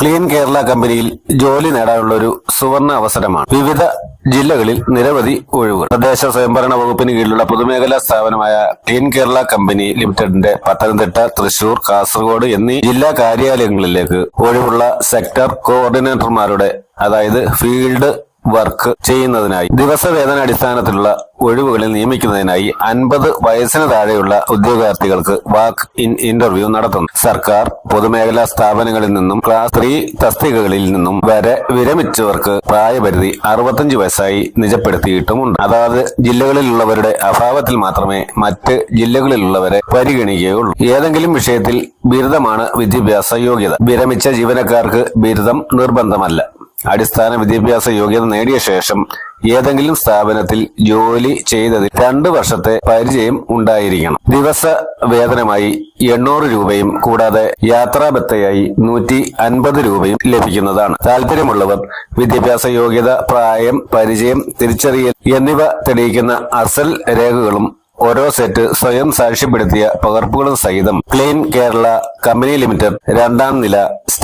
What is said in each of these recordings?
Clean Kerala കമ്പനിയിൽ ജോലി നേടാനുള്ള ഒരു സുവർണ അവസരമാണ്. വിവിധ ജില്ലകളിൽ നിരവധി ഒഴിവുകൾ. തദ്ദേശ സ്വയംഭരണ വകുപ്പിന് കീഴിലുള്ള പൊതുമേഖലാ സ്ഥാപനമായ ക്ലീൻ കേരള കമ്പനി ലിമിറ്റഡിന്റെ പത്തനംതിട്ട തൃശൂർ കാസർഗോഡ് എന്നീ ജില്ലാ കാര്യാലയങ്ങളിലേക്ക് ഒഴിവുള്ള സെക്ടർ കോർഡിനേറ്റർമാരുടെ അതായത് ഫീൽഡ് വർക്ക് ചെയ്യുന്നതിനായി. ദിവസവേതന അടിസ്ഥാനത്തിലുള്ള ഒഴിവുകളിൽ നിയമിക്കുന്നതിനായി അൻപത് വയസ്സിന് താഴെയുള്ള ഉദ്യോഗാർത്ഥികൾക്ക് വാക്ക് ഇൻ ഇന്റർവ്യൂ നടത്തുന്നു. സർക്കാർ പൊതുമേഖലാ സ്ഥാപനങ്ങളിൽ നിന്നും ക്ലാസ് ത്രീ തസ്തികകളിൽ നിന്നും വരെ വിരമിച്ചവർക്ക് പ്രായപരിധി അറുപത്തഞ്ച് വയസ്സായി നിജപ്പെടുത്തിയിട്ടുമുണ്ട്. അതാത് ജില്ലകളിലുള്ളവരുടെ അഭാവത്തിൽ മാത്രമേ മറ്റ് ജില്ലകളിലുള്ളവരെ പരിഗണിക്കുകയുള്ളൂ. ഏതെങ്കിലും വിഷയത്തിൽ ബിരുദമാണ് വിദ്യാഭ്യാസ യോഗ്യത. വിരമിച്ച ജീവനക്കാർക്ക് ബിരുദം നിർബന്ധമല്ല. അടിസ്ഥാന വിദ്യാഭ്യാസ യോഗ്യത നേടിയ ശേഷം ഏതെങ്കിലും സ്ഥാപനത്തിൽ ജോലി ചെയ്തതിൽ രണ്ടു വർഷത്തെ പരിചയം ഉണ്ടായിരിക്കണം. ദിവസ വേതനമായി എണ്ണൂറ് രൂപയും കൂടാതെ യാത്രാബത്തയായി നൂറ്റി അൻപത് രൂപയും ലഭിക്കുന്നതാണ്. താല്പര്യമുള്ളവർ വിദ്യാഭ്യാസ യോഗ്യത പ്രായം പരിചയം തിരിച്ചറിയൽ എന്നിവ തെളിയിക്കുന്ന അസൽ രേഖകളും ഓരോ സെറ്റ് സ്വയം സാക്ഷ്യപ്പെടുത്തിയ പകർപ്പുകളും സഹിതം ക്ലീൻ കേരള കമ്പനി ലിമിറ്റഡ് രണ്ടാം നില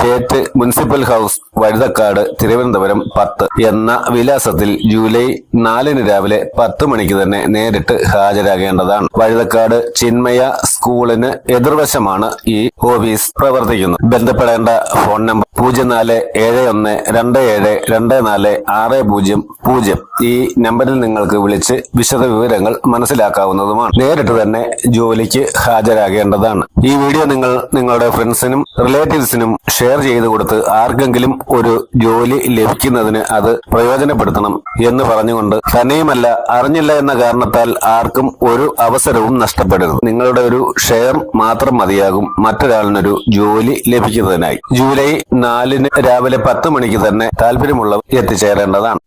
state municipal house Vazhuthacaud Thiruvananthapuram പത്ത് എന്ന വിലാസത്തിൽ ജൂലൈ നാലിന് രാവിലെ പത്ത് മണിക്ക് തന്നെ നേരിട്ട് ഹാജരാകേണ്ടതാണ്. വഴുതക്കാട് ചിന്മയ സ്കൂളിന് എതിർവശമാണ് ഈ ഓഫീസ് പ്രവർത്തിക്കുന്നത്. ബന്ധപ്പെടേണ്ട ഫോൺ നമ്പർ പൂജ്യം നാല് ഏഴ് ഒന്ന് രണ്ട് ഏഴ് രണ്ട് നാല് ആറ് പൂജ്യം പൂജ്യം. ഈ നമ്പറിൽ നിങ്ങൾക്ക് വിളിച്ച് വിശദ വിവരങ്ങൾ മനസ്സിലാക്കാവുന്നതുമാണ്. നേരിട്ട് തന്നെ ജോലിക്ക് ഹാജരാകേണ്ടതാണ്. ഈ വീഡിയോ നിങ്ങൾ നിങ്ങളുടെ ഫ്രണ്ട്സിനും റിലേറ്റീവ്സിനും ചെയ്ത് കൊടുത്ത് ആർക്കെങ്കിലും ഒരു ജോലി ലഭിക്കുന്നതിന് അത് പ്രയോജനപ്പെടുത്തണം എന്ന് പറഞ്ഞുകൊണ്ട് തന്നെയുമല്ല അറിഞ്ഞില്ല എന്ന കാരണത്താൽ ആർക്കും ഒരു അവസരവും നഷ്ടപ്പെടരുത്. നിങ്ങളുടെ ഒരു ഷെയർ മാത്രം മതിയാകും മറ്റൊരാളിനൊരു ജോലി ലഭിക്കുന്നതിനായി. ജൂലൈ നാലിന് രാവിലെ പത്ത് മണിക്ക് തന്നെ താല്പര്യമുള്ളവർ എത്തിച്ചേരേണ്ടതാണ്.